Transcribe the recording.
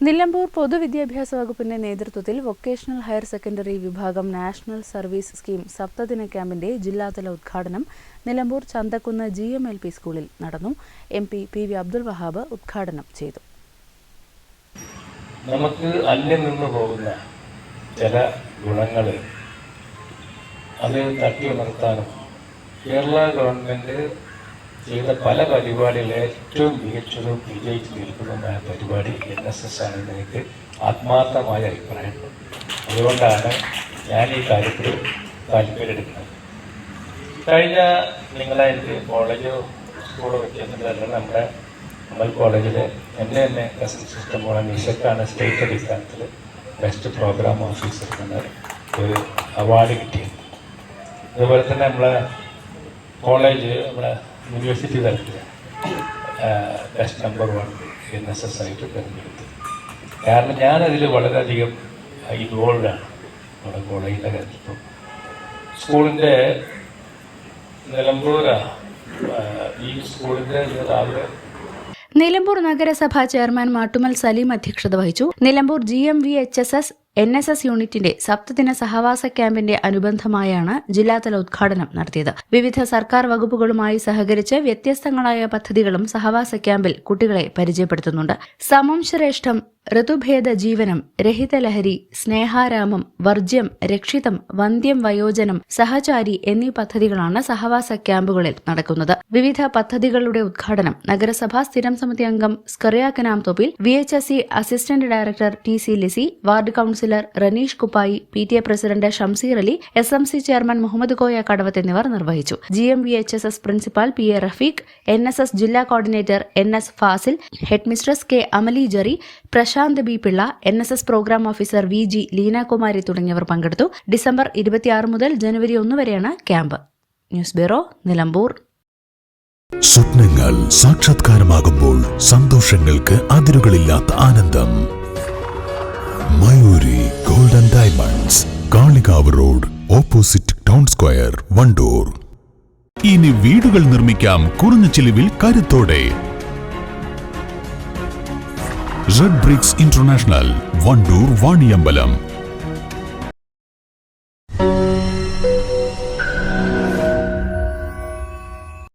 Nilambur പൊതുവിദ്യാഭ്യാസ വകുപ്പിന്റെ നേതൃത്വത്തിൽ വൊക്കേഷണൽ ഹയർ സെക്കൻഡറി വിഭാഗം നാഷണൽ സർവീസ് സ്കീം സപ്തദിന ക്യാമ്പിന്റെ ജില്ലാതല ഉദ്ഘാടനം Nilambur Chanthakkunnu G M L P സ്കൂളിൽ നടന്നു. M P P V Abdul Wahab ഉദ്ഘാടനം ചെയ്തു. നമുക്ക് അന്യം നിന്ന് പോകുന്ന ചില ഗുണങ്ങൾ അത് തട്ടി ഉണർത്താനും കേരള ഗവൺമെന്റ് ചെയ്ത പല പരിപാടികളിൽ ഏറ്റവും മികച്ചതും വിജയിച്ച് നിൽക്കുന്നതുമായ പരിപാടി എൻ എസ് എസ് ആണെന്ന് എനിക്ക് ആത്മാർത്ഥമായ അഭിപ്രായമുണ്ട് അതുകൊണ്ടാണ് ഞാൻ ഈ കാര്യത്തിൽ താല്പര്യമെടുക്കുന്നത് കഴിഞ്ഞ നിങ്ങളെ എനിക്ക് കോളേജോ സ്കൂളോ വെച്ചിട്ടുണ്ടല്ലോ നമ്മുടെ നമ്മൾ കോളേജിൽ എന്റെ തന്നെ കസിൻ സിസ്റ്റം പോലെ നിഷക്കാണ് സ്റ്റേറ്റ് അടിസ്ഥാനത്തിൽ ബെസ്റ്റ് പ്രോഗ്രാം ഓഫീസർ എന്ന ഒരു അവാർഡ് കിട്ടിയത്. അതുപോലെ തന്നെ നമ്മളെ കോളേജ് നമ്മുടെ യൂണിവേഴ്സിറ്റി തലത്തിൽ best number one N S S ആയിട്ട് തിരഞ്ഞെടുത്തു. കാരണം ഞാനതിൽ വളരെയധികം ഇൻവോൾവാണ് നമ്മുടെ കോളേജിന്റെ കാര്യത്തിൽ. സ്കൂളിന്റെ നിലമ്പൂര ഈ സ്കൂളിന്റെ രാവിലെ നിലമ്പൂർ നഗരസഭാ ചെയർമാൻ മാട്ടുമൽ സലീം അധ്യക്ഷത വഹിച്ചു. Nilambur G M V H S S N S S യൂണിറ്റിന്റെ സപ്തദിന സഹവാസ ക്യാമ്പിന്റെ അനുബന്ധമായാണ് ജില്ലാതല ഉദ്ഘാടനം നടത്തിയത്. വിവിധ സർക്കാർ വകുപ്പുകളുമായി സഹകരിച്ച് വ്യത്യസ്തങ്ങളായ പദ്ധതികളും സഹവാസ ക്യാമ്പിൽ കുട്ടികളെ പരിചയപ്പെടുത്തുന്നുണ്ട്. സമം ശ്രേഷ്ഠം ഋതുഭേദ ജീവനം രഹിതലഹരി സ്നേഹാരാമം വർജ്യം രക്ഷിതം വന്ധ്യം വയോജനം സഹചാരി എന്നീ പദ്ധതികളാണ് സഹവാസ ക്യാമ്പുകളിൽ നടക്കുന്നത്. വിവിധ പദ്ധതികളുടെ ഉദ്ഘാടനം നഗരസഭാ സ്ഥിരം സമിതി അംഗം സ്കറിയാക്കനാം Thoppil V assistant director T C Lissy ward councillor Ranish Kuppayi P T A president Shamseer Ali S M C chairman Muhammad Koya Kadavath എന്നിവർ നിർവഹിച്ചു. G M V H S S principal P A Rafeeq N S S ജില്ലാ coordinator N S Fasil head mistress K Amali Jerry Prashanth B Pillai N S S programme officer V G Leenakumari തുടങ്ങിയവർ പങ്കെടുത്തു. December ഇരുപത്തിയാറ് മുതൽ ജനുവരി ഒന്ന് വരെയാണ് camp. News bureau Nilambur. സ്വപ്നങ്ങൾ സാക്ഷാത്കാരമാകുമ്പോൾ സന്തോഷങ്ങൾക്ക് അതിരുകളില്ലാത്ത ആനന്ദം. Diamonds Kalikavu road opposite town square Wandoor ഇനി വീടുകൾ നിർമ്മിക്കാം കുറഞ്ഞ ചിലവിൽ കരുത്തോടെ. Red bricks international Wandoor Vaniyambalam